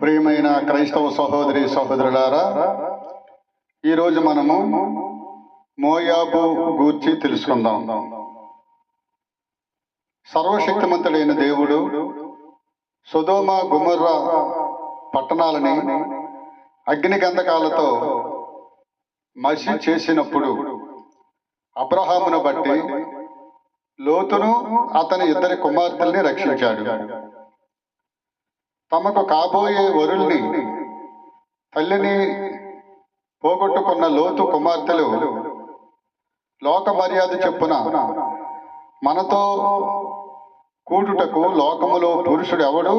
ప్రియమైన క్రైస్తవ సహోదరి సహోదరులారా ఈరోజు మనము మోయాబు గూర్చి తెలుసుకుందాం. సర్వశక్తిమంతుడైన దేవుడు సుధోమ గుమర్ర పట్టణాలని అగ్ని గంధకాలతో మసి చేసినప్పుడు అబ్రహామును బట్టి లోతును అతని ఇద్దరి కుమార్తెల్ని రక్షించాడు. తమకు కాబోయే వరుల్ని తల్లిని పోగొట్టుకున్న లోతు కుమార్తెలు లోక మర్యాద చెప్పున మనతో కూడుటకు లోకములో పురుషుడు ఎవడు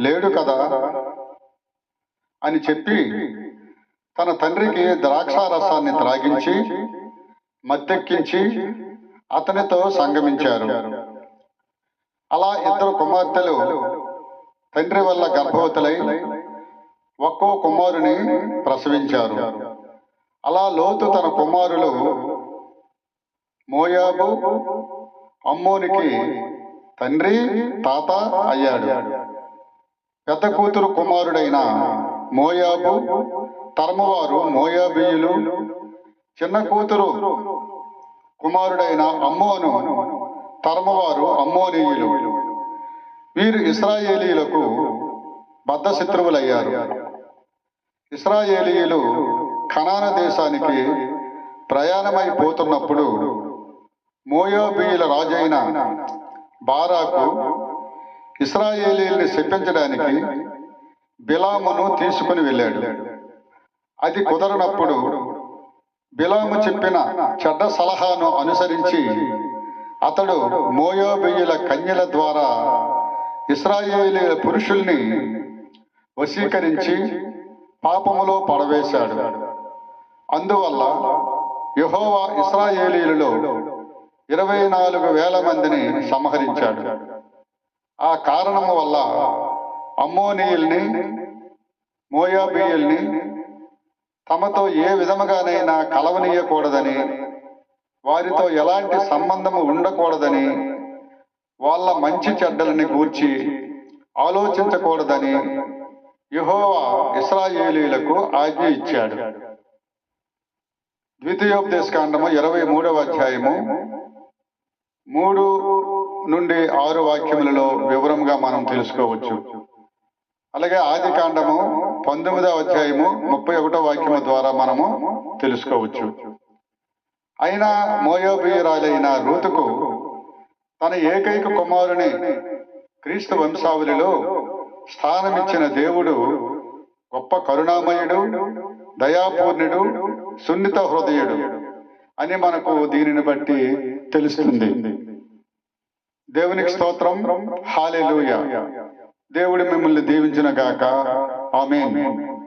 లేడు కదా? అని చెప్పి తన తండ్రికి ద్రాక్షారసాన్ని త్రాగించి మత్తెక్కించి అతనితో సంగమించారు. అలా ఇద్దరు కుమార్తెలు తండ్రి వల్ల గర్భవతులై ఒక్కో కుమారుని ప్రసవించారు. అలా లోతు తన కుమారులు మోయాబు అమ్మోనికి తండ్రి తాత అయ్యాడు. పెద్ద కూతురు కుమారుడైన మోయాబు తరమవారు మోయాబీయులు చిన్న కూతురు కుమారుడైన అమ్మోను తరమవారు అమ్మోనీయులు. వీరు ఇస్రాయేలీలకు బద్ధ శత్రువులయ్యారు ఇస్రాయేలీయులు ఖనాన దేశానికి ప్రయాణమైపోతున్నప్పుడు మోయోబీయుల రాజైన బారాకు ఇస్రాయేలీల్ని శపించడానికి బిలామును తీసుకుని వెళ్ళాడు. అది కుదరనప్పుడు బిలాము చెప్పిన చెడ్డ సలహాను అనుసరించి అతడు మోయోబియుల కన్యల ద్వారా ఇస్రాయేలీల పురుషుల్ని వశీకరించి పాపములో పడవేశాడు. అందువల్ల యహోవా ఇస్రాయేలీలలో ఇరవై నాలుగు వేల మందిని సంహరించాడు. ఆ కారణము వల్ల అమ్మోనీయుల్ని మోయాబియుల్ని తమతో ఏ విధముగానైనా కలవనీయకూడదని వారితో ఎలాంటి సంబంధము ఉండకూడదని వాళ్ళ మంచి చెడ్డలని గూర్చి ఆలోచించకూడదని యుహోవా ఇస్రాయేలీలకు ఆజ్ఞ ఇచ్చాడు. ద్వితీయోపదేశకాండము ఇరవై మూడవ అధ్యాయము మూడు నుండి ఆరు వాక్యములలో వివరంగా మనం తెలుసుకోవచ్చు. అలాగే ఆది కాండము పంతొమ్మిదవ అధ్యాయము ముప్పై ఒకటో వాక్యము ద్వారా మనము తెలుసుకోవచ్చు. అయినా మోయోబియురాలైన రూతుకు తన ఏకైక కుమారుని క్రీస్తు వంశావళిలో స్థానమిచ్చిన దేవుడు గొప్ప కరుణామయుడు దయాపూర్ణుడు సున్నిత హృదయుడు అని మనకు దీనిని బట్టి తెలుస్తుంది. దేవునికి స్తోత్రం. హాలెలూయ. దేవుడు మిమ్మల్ని దీవించిన గాక Amém. Amém.